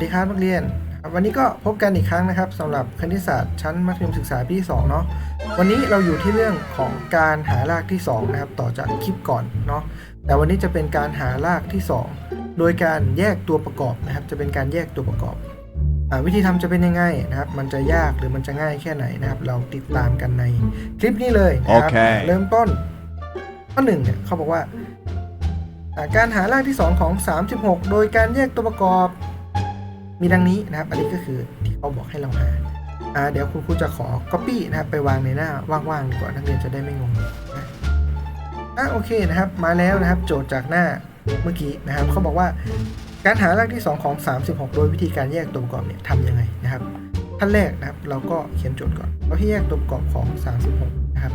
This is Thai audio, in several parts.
ดีครับนักเรียนครับวันนี้ก็พบกันอีกครั้งนะครับสำหรับคณิตศาสตร์ชั้นมัธยมศึกษาปีที่2เนาะวันนี้เราอยู่ที่เรื่องของการหารากที่2นะครับต่อจากคลิปก่อนเนาะแต่วันนี้จะเป็นการหารากที่ 2 โดยการแยกตัวประกอบนะครับ จะเป็นการแยกตัวประกอบอาวิธีทำจะเป็นยังไงนะครับ มันจะยากหรือมันจะง่ายแค่ไหนนะครับ เราติดตามกันในคลิปนี้เลยนะครับโอเคเริ่มต้นข้อหนึ่งเนี่ยเขาบอกว่าอ่าการหารากที่ 2 ของ 36 โดยการแยกตัวประกอบ มีดังนี้นะครับ อันนี้ก็คือที่เขาบอกให้เราหาอ่าเดี๋ยวคุณครูจะขอ Copy นะครับไปวางในหน้าว่างๆดีกว่านักเรียนจะได้ไม่งงนะอะโอเคนะครับ มาแล้วนะครับ โจทย์จากหน้าเมื่อกี้นะครับเขาบอกว่าการหารากที่ 2 ของ 36 โดยวิธีการแยกตัวประกอบเนี่ยทำยังไงนะครับขั้นแรกนะครับ เราก็เขียนโจทย์ก่อนเราให้แยกตัวประกอบของ 36 นะครับ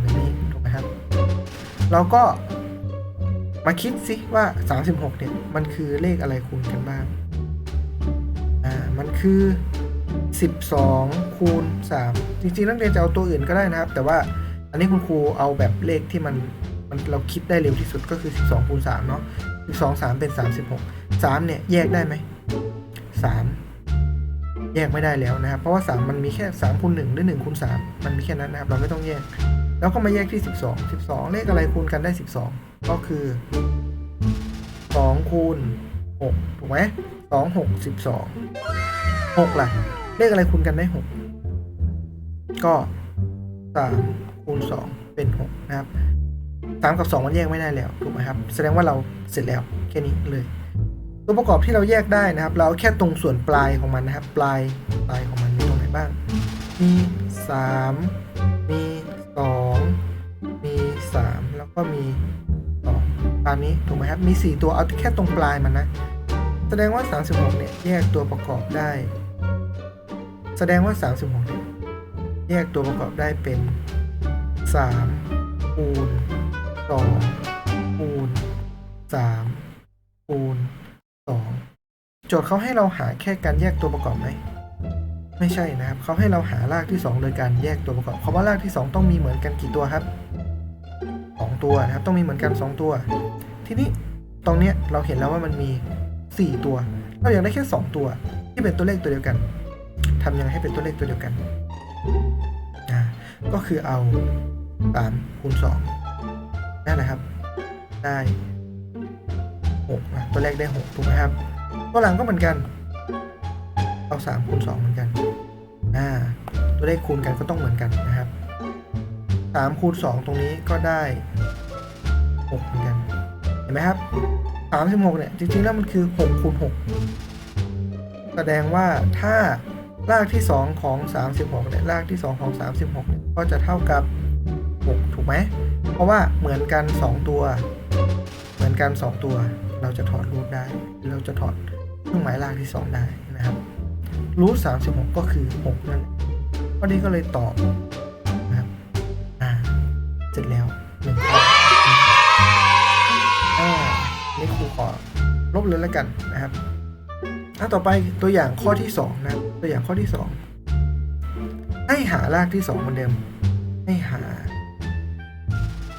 แบบนี้ถูกไหมครับ เราก็มาคิดสิว่า 36 เนี่ยมันคือเลขอะไรคูณกันบ้าง มันคือ 12 คูณ 3 จริงๆ นักเรียนจะเอาตัวอื่นก็ได้นะครับ แต่ว่าอันนี้คุณครูเอาแบบเลขที่มันมันเราคิดได้เร็วที่สุดก็คือ 12 คูณ 3 เนาะ12 3 เป็น 36 3 เนี่ย แยกได้ไหม 3 แยกไม่ได้แล้วนะครับ เพราะว่า 3 มันมีแค่3คูณ1หรือ1คูณ3มันมีแค่นั้นนะครับ เราไม่ต้องแยก แล้วก็มาแยกที่ 12 12 เลขอะไรคูณกันได้ 12 ก็คือ2คูณ6ถูกไหม 2 6 12 6ล่ะเลขอะไรคูณกันได้6ก็3คูณ2เป็น6นะครับ3กับ2มันแยกไม่ได้แล้วถูกไหมครับ แสดงว่าเราเสร็จแล้วแค่นี้เลย ตัวประกอบที่เราแยกได้นะครับ เราแค่ตรงส่วนปลายของมันนะครับ ปลายปลายของมันมีตรงไหนบ้าง มี3มี2มี3แล้วก็มี2ตามนี้ถูกไหมครับ มี4ตัวเอาแค่ตรงปลายมันนะ แสดงว่า 36 เนี่ย แยกตัวประกอบได้ แสดงว่า 36 เนี่ย แยกตัวประกอบได้เป็น 3 คูณ 2 คูณ 3 คูณ 2 โจทย์เขาให้เราหาแค่การแยกตัวประกอบไหม ไม่ใช่นะครับ เขาให้เราหารากที่ 2 โดยการแยกตัวประกอบคำว่ารากที่ 2 ต้องมีเหมือนกันกี่ตัวครับ 2 ตัวนะครับ ต้องมีเหมือนกัน 2 ตัว ทีนี้ตรงเนี้ยเราเห็นแล้วว่ามันมี 4 ตัว เราอยากได้แค่ 2 ตัว ที่เป็นตัวเลขตัวเดียวกันทำยังไงให้เป็นตัวเลขตัวเดียวกันอ่าก็คือเอา3คูณ2ได้นะครับ ได้6นะตัวแรกได้6ถูกไหมครับ ตัวหลังก็เหมือนกัน เอา3คูณ2เหมือนกันอ่าตัวเลขคูณกันก็ต้องเหมือนกันนะครับ3คูณ2ตรงนี้ก็ได้6เหมือนกัน เห็นไหมครับ 36เนี่ย จริง ๆ แล้วมันคือ6คูณ6แสดงว่าถ้ารากที่2ของ36เนี่ยรากที่2ของ36เนี่ยก็จะเท่ากับ6ถูกไหม เพราะว่าเหมือนกัน2ตัว เหมือนกัน2ตัว เราจะถอดรูทได้ เราจะถอดเครื่องหมายรากที่2ได้นะครับรูท36ก็คือ6นั่นแหละข้อนี้ก็เลยตอบนะครับอ่าเสร็จแล้ว ครูขอลบเลยแล้วกันนะครับอะต่อไปตัวอย่างข้อที่2นะตัวอย่างข้อที่ 2 ให้หารากที่2เหมือนเดิมให้หา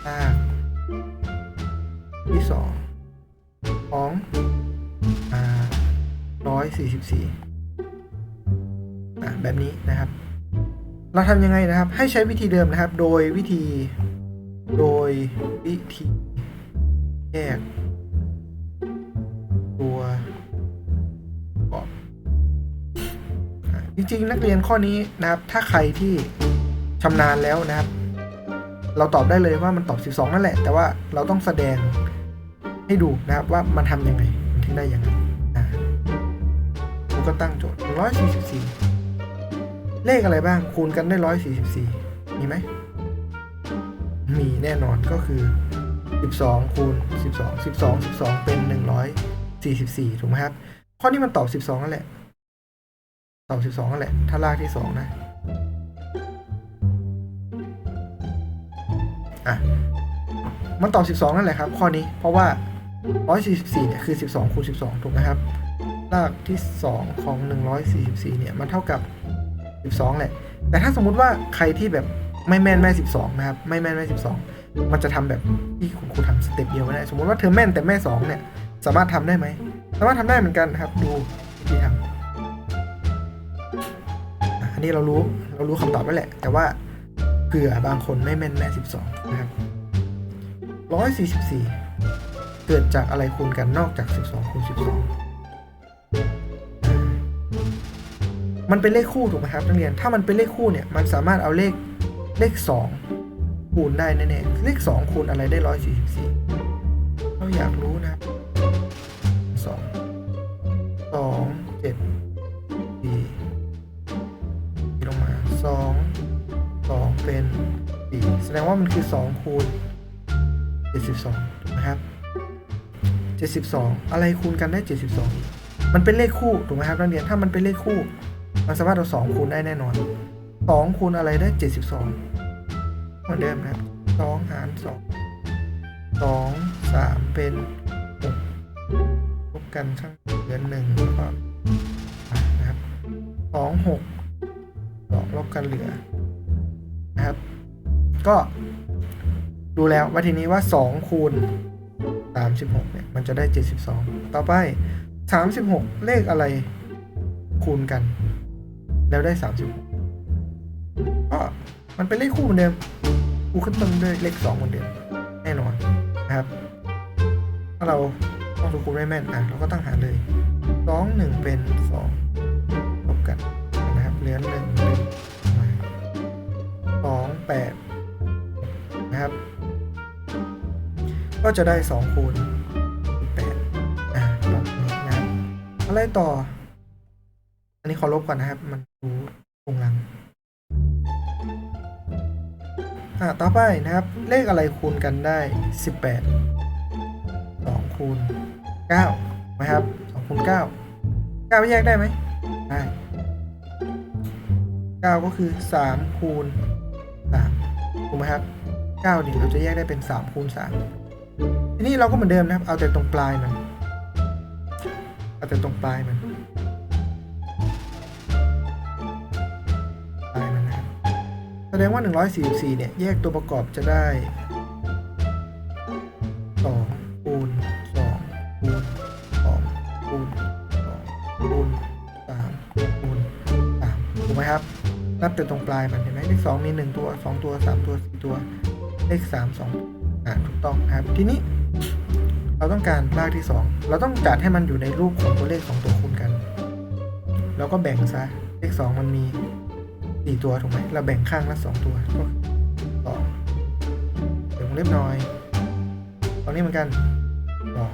รากที่ 2 ของอาร้อยสี่สิบสี่อะแบบนี้นะครับ เราทำยังไงนะครับ ให้ใช้วิธีเดิมนะครับ โดยวิธี โดยวิธีแยก จริงๆ นักเรียนข้อนี้นะครับ ถ้าใครที่ชำนาญแล้วนะครับ เราตอบได้เลยว่ามันตอบ 12 นั่นแหละ แต่ว่าเราต้องแสดงให้ดูนะครับว่ามันทำยังไง มันถึงได้อย่างนั้นอ่าก็ตั้งโจทย์ 144 เลขอะไรบ้างคูณกันได้ 144 มีไหม มีแน่นอนก็คือ 12 คูณ 12 12 12 เป็น 144 ถูกไหมครับ ข้อนี้มันตอบ 12 นั่นแหละ ตอบ12นั่นแหละ ถ้ารากที่2นะ อะ มันตอบ 12 นั่นแหละครับ ข้อนี้ เพราะว่า 144 เนี่ย คือ 12คูณ12 ถูกไหมครับ รากที่ 2 ของ 144 เนี่ย มันเท่ากับ 12 แหละ แต่ถ้าสมมุติว่าใครที่แบบไม่แม่นแม่ 12 นะครับ ไม่แม่นแม่ 12 มันจะทำแบบที่คุณครูทำสเต็ปเดียวไม่ได้ สมมติว่าเธอแม่นแต่แม่ 2 เนี่ย สามารถทำได้ไหม สามารถทำได้เหมือนกันนะครับ ดูวิธีทำ นนี้เรารู้เรารู้คำตอบแล้วแหละ แต่ว่าเผื่อบางคนไม่แม่นแม่สิบสองนะครับร้อยสี่สิบสี่เกิดจากอะไรคูณกันนอกจากสิบสองคูณสิบสองมันเป็นเลขคู่ถูกไหมครับนักเรียน ถ้ามันเป็นเลขคู่เนี่ยมันสามารถเอาเลขเลขสองคูณได้แน่ๆเลขสองคูณอะไรได้ร้อยสี่สิบสี่เราอยากรู้นะครับ ว่ามันคือสองคูณเจ็ดสิบสองถูกไหมครับเจ็ดสิบสองอะไรคูณกันได้เจ็ดสิบสองมันเป็นเลขคู่ถูกไหมครับนักเรียนถ้ามันเป็นเลขคู่ มันสามารถเอาสองคูณได้แน่นอนสองคูณอะไรได้เจ็ดสิบสองเหมือนเดิมนะครับสองหารสองสองสามเป็นหกลบกันช่างเหลือหนึ่งแล้วก็นะครับสองหกสองลบกันเหลือนะครับ ก็ดูแล้วว่าทีนี้ว่าสองคูณสามสิบหกเนี่ย มันจะได้เจ็ดสิบสองต่อไปสามสิบหกเลขอะไรคูณกัน แล้วได้สามสิบหกก็มันเป็นเลขคู่เหมือนเดิมคู่ขึ้นต้นด้วยเลขสองเหมือนเดิมแน่นอนนะครับ ถ้าเราต้องถูคูณไม่แม่นอะเราก็ตั้งหารเลยสองหนึ่งเป็นสองลบกันนะครับเหลือหนึ่งหนึ่งมาสองแปด นะครับ ก็จะได้สองคูณแปดอะลบนี้นะครับอะไรต่อ อันนี้ขอลบก่อนนะครับ มันดูคงลังอะต่อไปนะครับ เลขอะไรคูณกันได้สิบแปดสองคูณเก้านะครับสองคูณเก้าเก้าแยกได้ไหมได้เก้าก็คือสามคูณสามถูกไหมครับ เก้านี่เราจะแยกได้เป็นสามคูณสามทีนี้เราก็เหมือนเดิมนะครับเอาแต่ตรงปลายมันเอาแต่ตรงปลายมันปลายมันนะครับแสดงว่า 144 เนี่ย แยกตัวประกอบจะได้สองคูณสองคูณสองคูณสองคูณสามคูณสามถูกไหมครับนับแต่ตรงปลายมันเห็นไหมเลขสองมีหนึ่งตัวสองตัวสามตัวสี่ตัว เลขสามสองอ่าถูกต้องครับทีนี้ เราต้องการรากที่สองเราต้องจัดให้มันอยู่ในรูปของตัวเลขสองตัวคูณกัน เราก็แบ่งซะเลขสองมันมีสี่ตัวถูกไหมเราแบ่งข้างละสองตัวก็สองเดี๋ยวงเล็บน้อยตรงนี้เหมือนกันสอง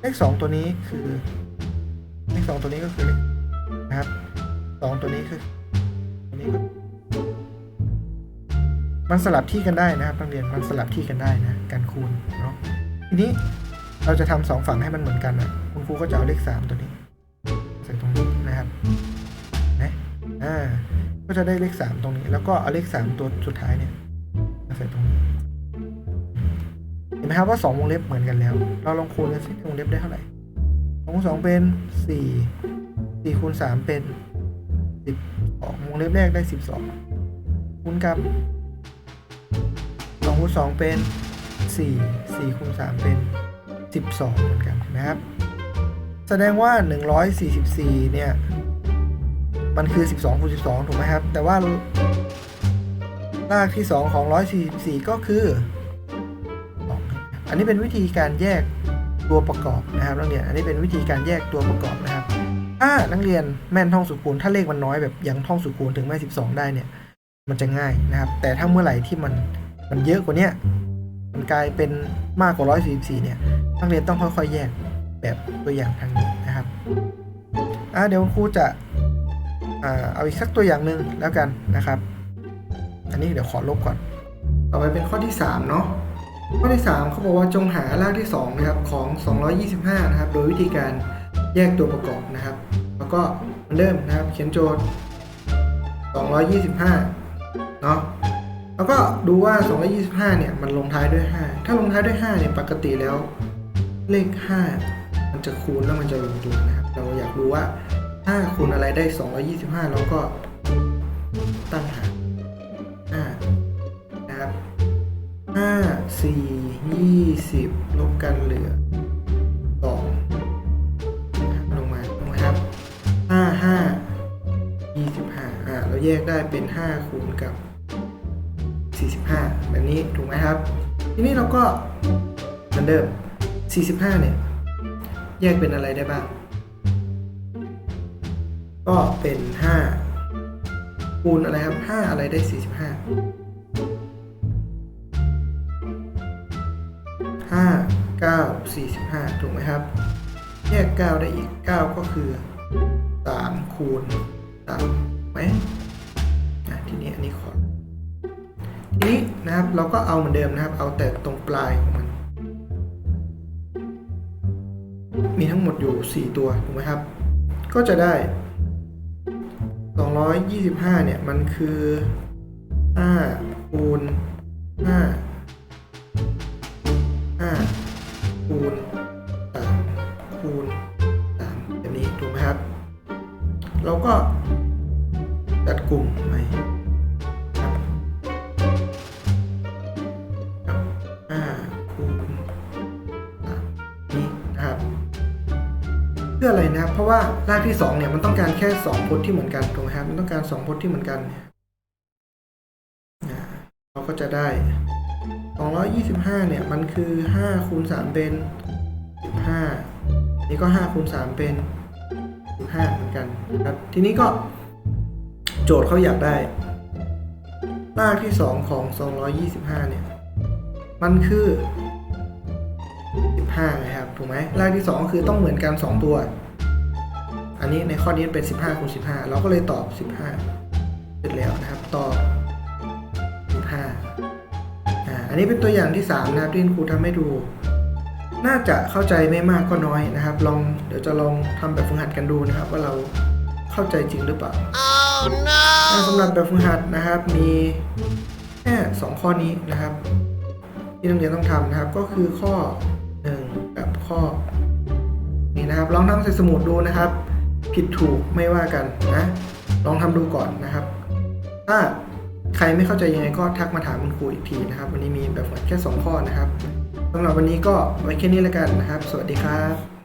เลขสองตัวนี้คือเลขสองตัวนี้ก็คือเลขนะครับสองตัวนี้คือตัวนี้ มันสลับที่กันได้นะครับนักเรียนมันสลับที่กันได้นะการคูณเนาะทีนี้เราจะทำสองฝั่งให้มันเหมือนกันนะคุณครูก็จะเอาเลขสามตัวนี้ ใส่ตรงนี้นะครับนะอ่าก็จะได้เลขสามตรงนี้ แล้วก็เอาเลขสามตัวสุดท้ายเนี่ยมาใส่ตรงนี้เห็นไหมครับว่าสองวงเล็บเหมือนกันแล้ว เราลองคูณกันสิวงเล็บได้เท่าไหร่สองสองเป็นสี่สี่คูณสามเป็นสิบสองวงเล็บแรกได้สิบสองคูณกับ ณสองเป็นสี่สี่คูณสามเป็นสิบสองเหมือนกันนะครับ แสดงว่าหนึ่งร้อยสี่สิบสี่เนี่ย มันคือสิบสองคูณสิบสองถูกไหมครับ แต่ว่ารากที่สองของร้อยสี่สิบสี่ก็คือ อันนี้เป็นวิธีการแยกตัวประกอบนะครับนักเรียน อันนี้เป็นวิธีการแยกตัวประกอบนะครับ ถ้านักเรียนแม่นท่องสุคูณ ถ้าเลขมันน้อยแบบยังท่องสุคูณถึงแม่สิบสองได้เนี่ย มันจะง่ายนะครับ แต่ถ้าเมื่อไหร่ที่มัน มันเยอะกว่าเนี้ยมันกลายเป็นมากกว่าร้อยสี่สี่เนี่ยนักเรียนต้องค่อยๆแยกแบบตัวอย่างทางนี้นะครับอ่าเดี๋ยวครูจะอ่าเอาอีกสักตัวอย่างหนึ่งแล้วกันนะครับ อันนี้เดี๋ยวขอลบก่อน ต่อไปเป็นข้อที่สามเนาะข้อที่ 3เขาบอกว่าจงหารากที่ 2 นะครับของ 225 นะครับ โดยวิธีการแยกตัวประกอบนะครับ แล้วก็เหมือนเดิมนะครับเขียนโจทย์ 225 เนาะ แล้วก็ดูว่า 225 เนี่ย มันลงท้ายด้วย 5 ถ้าลงท้ายด้วย 5 เนี่ย ปกติแล้ว เลข 5 มันจะคูณแล้วมันจะลงตัวนะครับ เราอยากรู้ว่า 5 คูณอะไรได้ 225 แล้วก็ตั้งหารห้านะครับ 5 4 20 ลบกันเหลือ2ลงมาลงมาครับ 5 5 25 อ่า เราแยกได้เป็น 5 คูณกับ 45 แบบนี้ถูกไหมครับ ทีนี้เราก็เหมือนเดิม 45 เนี่ย แยกเป็นอะไรได้บ้าง ก็เป็น 5 คูณอะไรครับ 5 อะไรได้ 45 5 9 45 ถูกไหมครับ แยก 9 ได้อีก 9 ก็คือ 3 คูณ3ไหมทีนี้อันนี้ขอ ทีนี้นะครับเราก็เอาเหมือนเดิมนะครับ เอาแต่ตรงปลายของมัน มีทั้งหมดอยู่ 4 ตัวถูกไหมครับ ก็จะได้ 225 เนี่ย มันคือ5คูณ5 เพื่ออะไรนะครับ เพราะว่ารากที่2เนี่ยมันต้องการแค่ 2พจน์ที่เหมือนกันถูกไหมครับมันต้องการ 2พจน์ที่เหมือนกันเนี่ยเราก็จะได้ 225 เนี่ยมันคือ5คูณ3เป็น 15 นี่ก็5คูณ3เป็น15เหมือนกันครับทีนี้ก็โจทย์เขาอยากได้ รากที่ 2 ของ 225 เนี่ย มันคือ 15นะครับถูกไหมรากที่ 2 ก็คือต้องเหมือนกัน 2 ตัว อันนี้ในข้อนี้เป็น 15คูณ15 เราก็เลยตอบ 15เสร็จแล้วนะครับ ตอบ 15อ่าอันนี้เป็นตัวอย่างที่ 3 นะครับที่ครูทำให้ดู น่าจะเข้าใจไม่มากก็น้อยนะครับ ลองเดี๋ยวจะลองทำแบบฝึกหัดกันดูนะครับ ว่าเราเข้าใจจริงหรือเปล่า Oh no! อ่าสำหรับแบบฝึกหัดนะครับมีแค่สองข้อนี้นะครับ ที่นักเรียนต้องทำนะครับก็คือข้อ ข้อนี่นะครับลองทำใส่สมุดดูนะครับ ผิดถูกไม่ว่ากันนะลองทำดูก่อนนะครับ ถ้าใครไม่เข้าใจยังไงก็ทักมาถามคุณครูอีกทีนะครับ วันนี้มีแบบฝึกหัดแค่ 2 ข้อนะครับสำหรับวันนี้ก็ไว้แค่นี้แล้วกันนะครับ สวัสดีครับ